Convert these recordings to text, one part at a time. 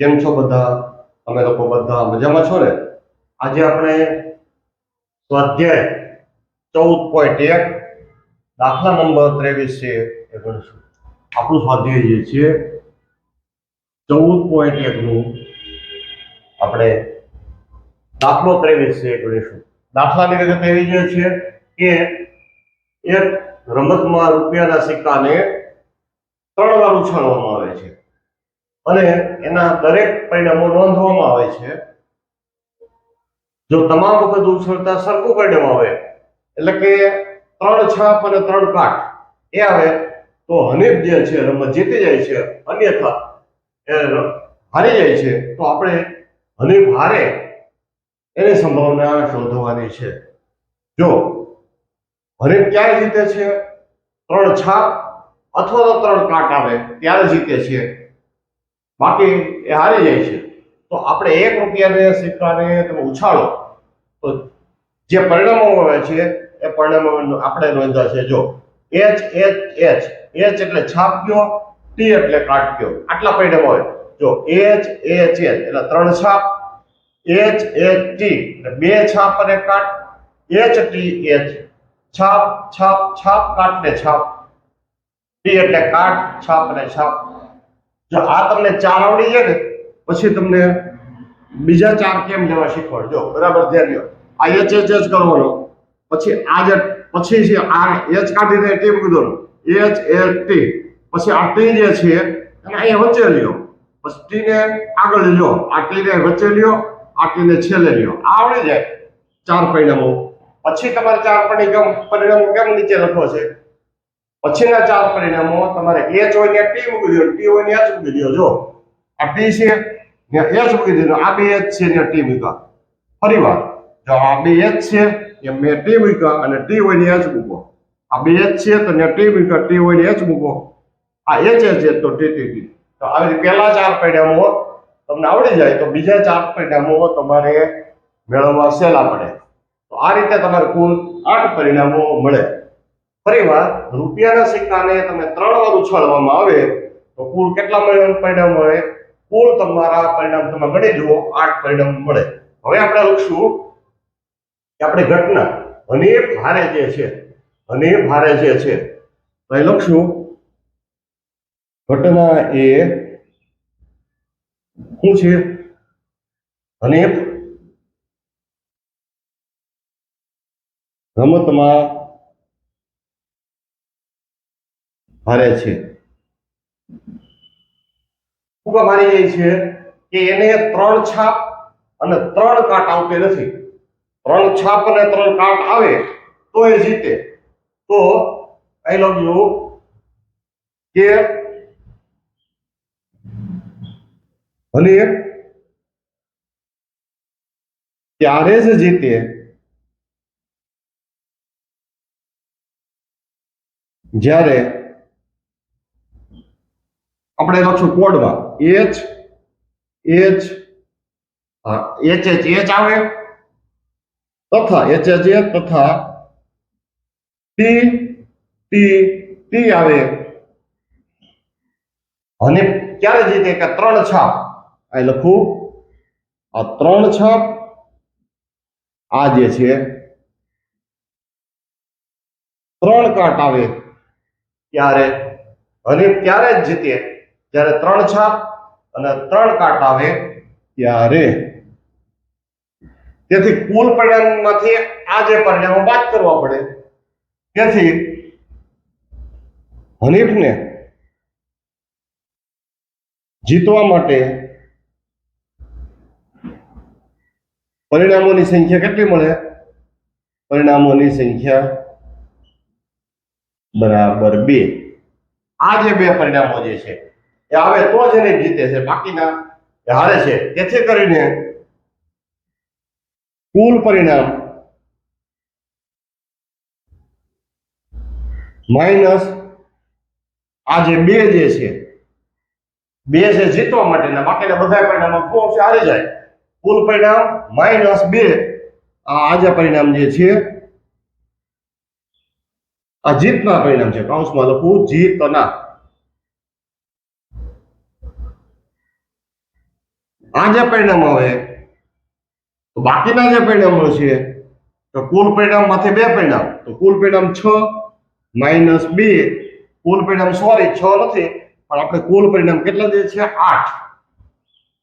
કેમ છો બધા? અમે લોકો બધા મજામાં છો ને? આજે આપણે સ્વાધ્યાય ચૌદ પોઈન્ટ એક, દાખલા નંબર ત્રેવીસ છે એ ગણીશું આપણું સ્વાધ્યાય જે છે, ચૌદ પોઈન્ટ એકનું આપણે દાખલો ત્રેવીસ છે એ ગણીશું. દાખલાની વિગત એવી જે છે કે એક રમતમાં રૂપિયાના સિક્કાને ત્રણ વાર ઉછાળવામાં આવે. અને એના દરેક પરિણામો નોંધવામાં આવે છે. જો તમામ વખત ઉછળતા સરખું પરિણામ આવે, એટલે કે ત્રણ છાપ અને ત્રણ કાઠ, એ આવે, તો હનીફ જે છે, રમત જીતી જાય છે, અન્યથા એ હારી જાય છે, તો આપણે હનીફ હારે એની સંભાવના શોધવાની છે. જો હનીફ ક્યારે જીતે છે? ત્રણ છાપ અથવા તો ત્રણ કાટ આવે, ત્યારે જીતે છે. બાકી એ હારી જાય છે. તો આપણે એક રૂપિયાને સિક્કાને તમે ઉછાળો. તો જે પરિણામો આવે છે, એ પરિણામો આપણે નોંધ્યા છે. જો એચ એચ એચ એચ એટલે છાપ કયો ટી એટલે કાટ કયો આટલા પરિણામો હોય. જો એચ એચ એચ એટલે ત્રણ છાપ એચ એચ ટી એટલે બે છાપ અને કાટ એચ ટી એચ છાપ છાપ છાપ કાટ ને છાપ. ટી એટલે કાટ, છાપ અને છાપ. જો આ તમને ચાર આવડી જાય ને, પછી તમને બીજા ચાર કેમ લેવા શીખવાડજો. બરાબર, ધ્યાન લો આ એચ એચ એચ કરવાનો. પછી આ જે, પછી છે આ એચ કાઢીને ટી મૂકી દો એચ એચ ટી પછી આ ટી જે છે, એને અહીંયા વચ્ચે લ્યો. પછી ટી ને આગળ લ્યો. આ ટી ને વચ્ચે લ્યો, આ ટી ને છેલ્લે લ્યો. આ આવડી જાય. ચાર પરિણામો. પછી તમારે ચાર પરિણામ પરિણામો કેમ નીચે લખો છે? પછીના ચાર પરિણામો તમારે એચ હોય ને ટી મૂકી દો, ટી હોય ને એચ મૂકી દો, જો. આ ટી છે ને એચ મૂકી દીધો, આ બે એચ છે ને ટી મૂક્યા. ફરી વાર, જો આ બે એચ છે એ મેં ટી મૂક્યા અને ટી હોય ને એચ મૂકો આ બે એચ છે, તો ને ટી મૂક્યા, ટી હોય ને એચ મૂકો આ એચ એચ છે, તો ટી ટી ટી. તો આવી પહેલા ચાર પરિણામો તમને આવડી જાય, તો બીજા ચાર પરિણામો તમારે મેળવવા સહેલા પડે. તો આ રીતે તમારે કુલ આઠ પરિણામો મળે. ફરીવાર રૂપિયાના સિક્કાને તમે ત્રણ વાર ઉછાળવામાં આવે તો કુલ કેટલા પરિણામ મળે? કુલ તમારા પરિણામ તમે ગણી જુઓ, આઠ પરિણામ મળે. હવે આપણે લખશું કે આપણે ઘટના અને ભારે જે છે અને ભારે જે છે, તો એ લખશું, ઘટના એ શું છે? અને રમતમાં હારે છે. મારી જાય છે કે એને ત્રણ છાપ અને ત્રણ કાટ આવતી નથી. ત્રણ છાપ અને ત્રણ કાટ આવે તો એ જીતે. તો આઈ લવ યુ કે અને ત્યારે જ જીતે. જ્યારે આપણે લખશું કોડમાં H H H H H આવે? તથા એચ એચ એચ તથા ટી ટી ટી આવે. અને ક્યારે જીતે કે ત્રણ છાપ. આ લખું. આ ત્રણ છાપ આ જે છે, ત્રણ કાટ આવે. ત્યારે અને ત્યારે જ જીતે જ્યારે ત્રણ છાપ અને ત્રણ કાટ આવે, ત્યારે તેથી કુલ પરિણામમાંથી આ જે પરિણામો બાદ કરવા પડે. તેથી હનીફને જીતવા માટે પરિણામોની સંખ્યા કેટલી મળે? પરિણામોની સંખ્યા બરાબર બે. આ જે બે પરિણામો જે છે એ આવે તો જ એને જીતે છે, બાકીના એ હારે છે. તેથી કરીને કુલ પરિણામ માઇનસ આ જે બે જે છે, બે છે જીતવા માટેના, બાકીના બધા પરિણામો કો છે હારી જાય. કુલ પરિણામ માઇનસ બે. આ જે પરિણામ જે છે, આ જીતના પરિણામ છે. કૌંસમાં લખું, જીતના. આ જે પરિણામ આવે, તો બાકીના જે પરિણામો છે, તો કુલ પરિણામમાંથી બે પરિણામ. તો કુલ પરિણામ છ, માઇનસ બે. કુલ પરિણામ સોરી, છ નથી, પણ આપણે કુલ પરિણામ કેટલા જે છે? આઠ.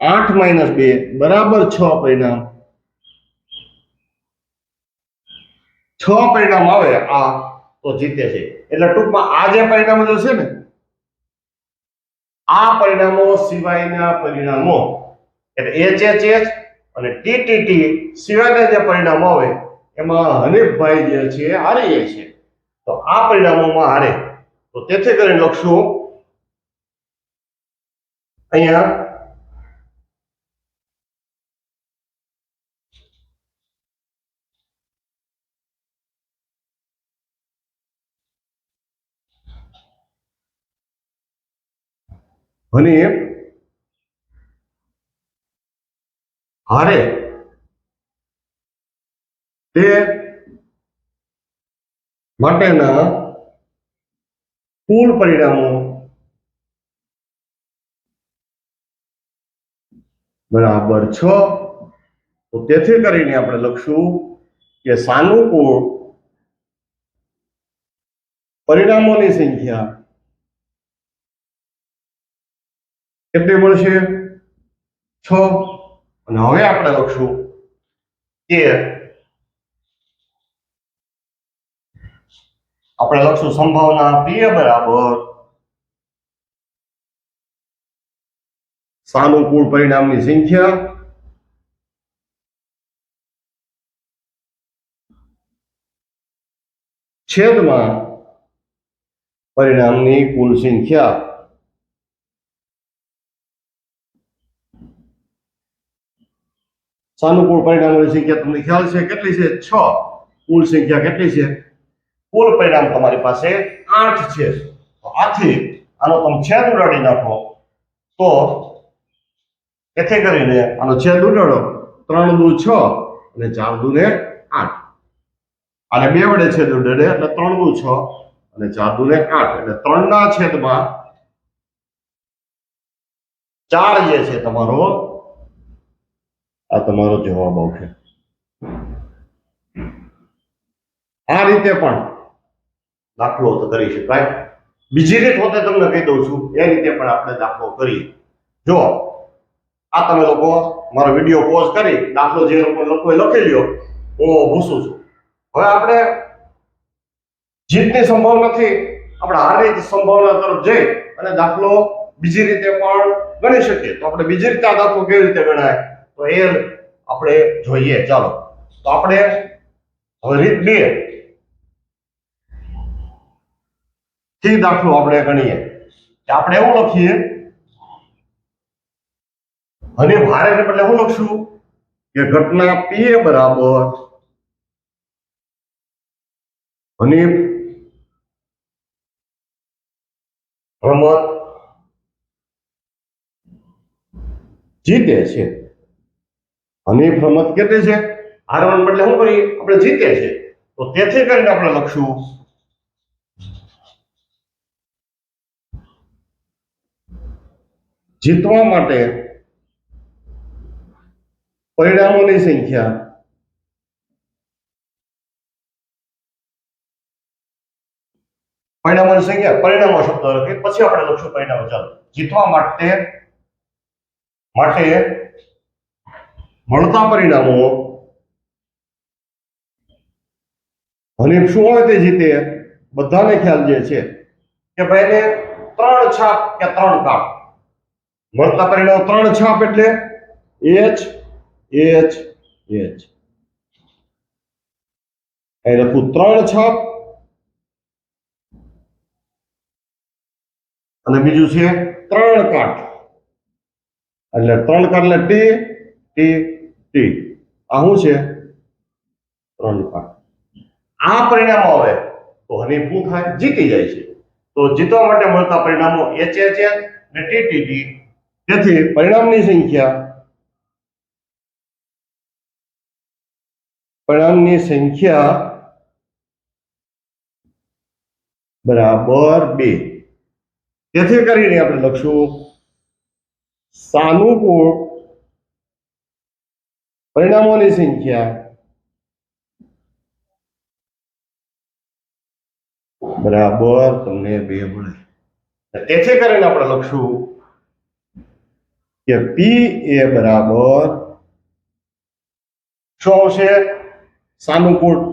આઠ માઇનસ બે, બરાબર છ પરિણામ. છ પરિણામ આવે, આ તો જીતે છે. એટલે ટૂંકમાં આ જે પરિણામો જે છે ને, આ પરિણામો સિવાયના પરિણામો એટલે એચ એચ એચ અને ટીટીટી સિવાયના જે પરિણામો આવે, એમાં હનીફભાઈ જે છે હારી જાય છે. તો આ પરિણામોમાં હારે. તો તેથી કરીને લખશું. અહીંયા હનીફ હારે. તે માટેના કુલ પરિણામો બરાબર છ. તો તેથી કરીને આપણે લખશું કે સાનુકૂળ પરિણામોની સંખ્યા કેટલી મળશે? છ. અને હવે આપણે લખશું કે આપણે લખશું સંભાવના p બરાબર સાનુકૂળ પરિણામની સંખ્યા છેદમાં પરિણામની કુલ સંખ્યા સાનુકૂળ પરિણામોની સંખ્યા તમને ખ્યાલ છે કેટલી છે? છ. કુલ સંખ્યા કેટલી છે? કુલ પરિણામ તમારી પાસે આઠ છે. તો આથી આનો તમે છેદ ઉડાડી નાખો. તો એથી કરીને આનો છેદ ઉડાડો. ત્રણ દુ છ અને ચાર દુ ને આઠ. અને બે વડે છેદ ઉડાડે એટલે ત્રણ દુ છ અને ચાર દુ ને આઠ. એટલે ત્રણના છેદમાં ચાર જે છે તમારો આ તમારો જવાબ આવશે. આ રીતે પણ દાખલો તો કરી શકાય. બીજી રીત હોતે તમને કહી દઉં છું, એ રીતે પણ આપણે દાખલો કરીએ. જો આ તમે લોકો મારો વીડિયો પોઝ કરી દાખલો જે લોકો લોકોએ લખી લ્યો હું ભૂસું છું. હવે આપણે જીતની સંભાવનાથી આપણે હારની સંભાવના તરફ જઈ અને દાખલો બીજી રીતે પણ ગણી શકીએ. તો આપણે બીજી રીતે આ દાખલો કેવી રીતે ગણાય? તો એ આપણે જોઈએ. ચાલો. તો આપણે હવે રીત બેથી દાખલો આપણે ગણીએ. કે આપણે એવું લખીએ. અને ભારે એટલે હું લખશું કે ઘટના પી બરાબર હનીફ રમત જીતે છે. હનીફ રમત કેટલી છે. હારવાને બદલે શું કરીએ? આપણે જીતે છે તો તેથી કરીને આપણે લખશું. જીતવા માટે પરિણામોની સંખ્યા પરિણામોની સંખ્યા પરિણામો શબ્દ લખી પછી આપણે લખશું પરિણામો. ચાલો. જીતવા માટે માટે મળતા પરિણામો. હનીફ શું હોય તે જીતે, બધાને ખ્યાલ જે છે કે ભાઈને ત્રણ છાપ કે ત્રણ કાપ. મળતા પરિણામ ત્રણ છાપ એટલે એચ એચ એચ અહીં લખું ત્રણ છાપ. અને બીજું છે ત્રણ કાઠ એટલે ત્રણ કાઠ એટલે ટી ટી ટી આ શું છે? ત્રણ પાંચ આ પરિણામ આવે તો હની શું થાય, જીતી જાય છે. તો જીતવા માટે મળતા પરિણામો એચ એચ ને ટી ટી ટી તેથી પરિણામની સંખ્યા પરિણામની સંખ્યા બરાબર બે. તેથી કરીને આપણે લખશું સાનુકૂળ પરિણામોની સંખ્યા બરાબર તમને બે મળે. તેથી કરીને આપણે લખશું કે પી એ બરાબર શું આવશે? સાનુકૂળ.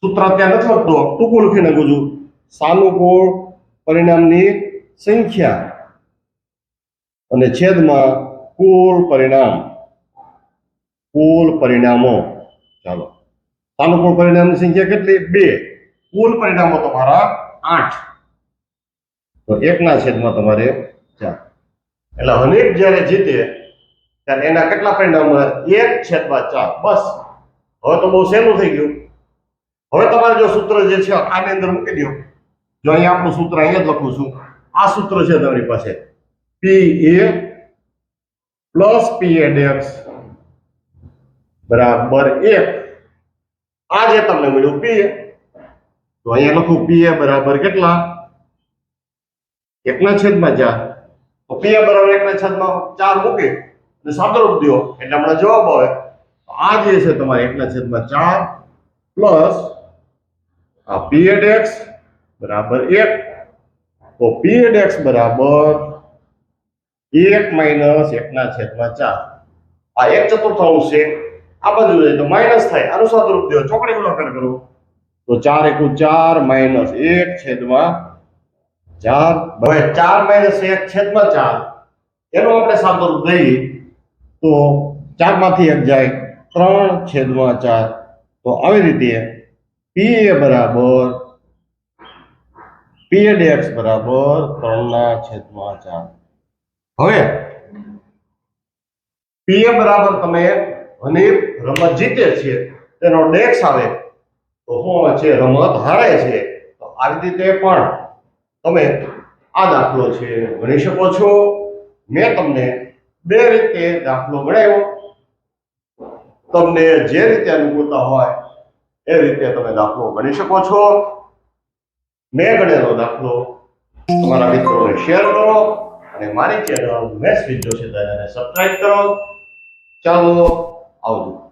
સૂત્ર ત્યાં નથી લખતો. ટૂંકું લખી નાખું છું. સાનુકૂળ પરિણામની સંખ્યા. અને છેદમાં કુલ પરિણામ. કુલ પરિણામો. ચાલો. સાનુકૂળ પરિણામની સંખ્યા કેટલી? બે. કુલ પરિણામો તમારા આઠ. તો એકના છેદમાં તમારે ચાર. એટલે હનીફ જ્યારે જીતે, ત્યારે એના કેટલા પરિણામ એક છેદમાં ચાર. બસ. હવે તો બહુ સહેલું થઈ ગયું. હવે તમારે જો સૂત્ર જે છે, આની અંદર મૂકી દો. જો અહીંયા આપણું સૂત્ર અહીંયા જ લખું છું. આ સૂત્ર છે તમારી પાસે. પી એ પ્લસ પી એડ એક્સ બરાબર એક. આ જે તમને મળ્યું પી તો અહીંયા લખું પી એ બરાબર કેટલા? એકના છેદમાં ચાર. તો પી એ બરાબર એકના છેદમાં ચાર મૂકી અને સાદરૂપ દો. એટલે હમણાં જવાબ આવે. આ જે છે તમારે એકના છેદમાં ચાર પ્લસ આ પી એડ એક્સ બરાબર એક. તો પી એડ એક્સ બરાબર એક માઇનસ એકના છેદમાં ચાર. આ એક ચતુર્થાંશ છે. આ બાજુ જાય તો માઇનસ થાય. આનું સાદરૂપ દો. ચોકડી ગુણાકાર કરો. તો ચાર એકુ ચાર માઇનસ એક છેદમાં ચાર. હવે ચાર માઇનસ એક છેદમાં ચાર. એનું આપણે સાદરૂપ દઈએ તો ચારમાંથી એક જાય ત્રણ છેદમાં ચાર. તો આવી રીતે પી એ બરાબર પી એડ એક્સ બરાબર ત્રણના છેદમાં ચાર. હવે પી એ બરાબર તમે અને રમત જીતે છે, તેનો ડેક્સ આવે, તો શું છે રમત હારે છે. તો આવી રીતે પણ તમે આ દાખલો છે ગણી શકો છો. મેં તમને બે રીતે દાખલો ગણાવ્યો. તમને જે રીતે અનુકૂળતા હોય એ રીતે તમે દાખલો ગણી શકો છો. મેં ગણેલો દાખલો તમારા મિત્રોને શેર કરો અને મારી ચેનલ મેસ વિદ્યો છે તેને સબસ્ક્રાઇબ કરો. ચાલો. algo.